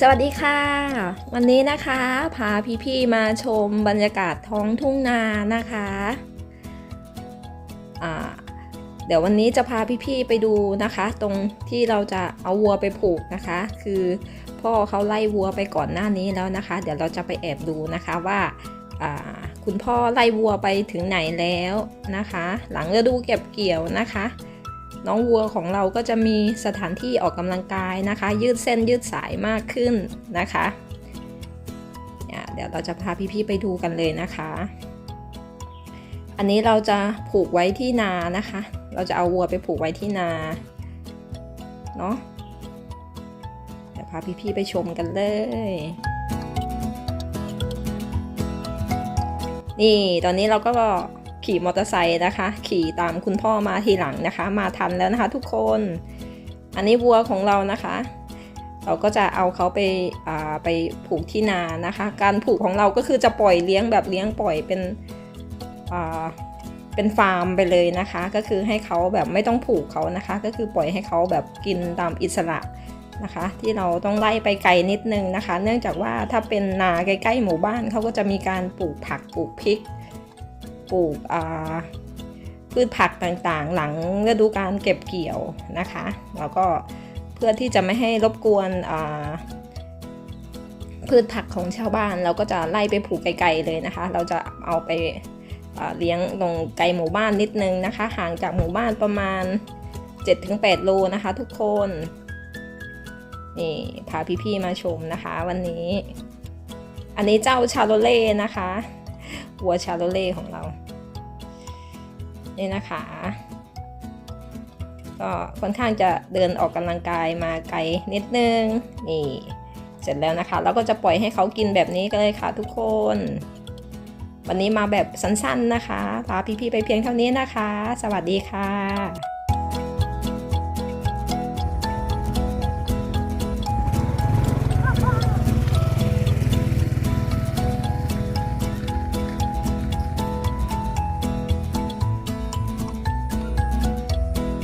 สวัสดีค่ะ วันนี้นะคะพาพี่ๆมาชมบรรยากาศท้องทุ่งนานะคะอ่าเดี๋ยววันนี้จะพาพี่ๆไปดูนะคะ ตรงที่เราจะเอาวัวไปผูกนะคะ คือพ่อเขาไล่วัวไปก่อนหน้านี้แล้วนะคะ เดี๋ยวเราจะไปแอบดูนะคะว่าอ่าคุณพ่อไล่วัวไปถึงไหนแล้วนะคะ หลังฤดูเก็บเกี่ยวนะคะ น้องวัวของเราก็จะมีสถานที่ออกกำลังกายนะคะ ยืดเส้นยืดสายมากขึ้นนะคะเดี๋ยวเราจะพาพี่ๆไปดูกันเลยนะคะ อันนี้เราจะผูกไว้ที่นานะคะ เราจะเอาวัวไปผูกไว้ที่นาเนาะเดี๋ยวพาพี่ๆไปชมกันเลย นี่ตอนนี้เราก็ ขี่มอเตอร์ไซค์นะคะ ขี่ตามคุณพ่อมาทีหลังนะคะ มาทันแล้วนะคะ ทุกคน อันนี้วัวของเรานะคะ เราก็จะเอาเขาไปไปผูกที่นานะคะ การผูกของเราก็คือจะปล่อยเลี้ยงแบบเลี้ยงปล่อยเป็นเป็นฟาร์มไปเลยนะคะ ก็คือให้เขาแบบไม่ต้องผูกเขานะคะ ก็คือปล่อยให้เขาแบบกินตามอิสระนะคะ ที่เราต้องไล่ไปไกลนิดนึงนะคะ เนื่องจากว่าถ้าเป็นนาใกล้ๆหมู่บ้านเขาก็จะมีการปลูกผักปลูกพริก ปลูกพืชผักต่างๆ หลังฤดูการเก็บเกี่ยวนะคะ แล้วก็เพื่อที่จะไม่ให้รบกวนพืชผักของชาวบ้าน เราก็จะไล่ไปผูกไกลๆเลยนะคะ เราจะเอาไปเลี้ยงตรงไกลหมู่บ้านนิดนึงนะคะ ห่างจากหมู่บ้านประมาณ 7-8 โลนะคะทุกคนนี่พาพี่ๆมาชมนะคะวันนี้ อันนี้เจ้าชาโลเล่นะคะ วัวชาโลเล่ของเรา นี่นะคะ ก็ค่อนข้างจะเดินออกกำลังกายมาไกลนิดนึง นี่ เสร็จแล้วนะคะ เราก็จะปล่อยให้เขากินแบบนี้กันเลยค่ะทุกคน วันนี้มาแบบสั้นๆนะคะพาพี่ๆไปเพียงเท่านี้นะคะ สวัสดีค่ะ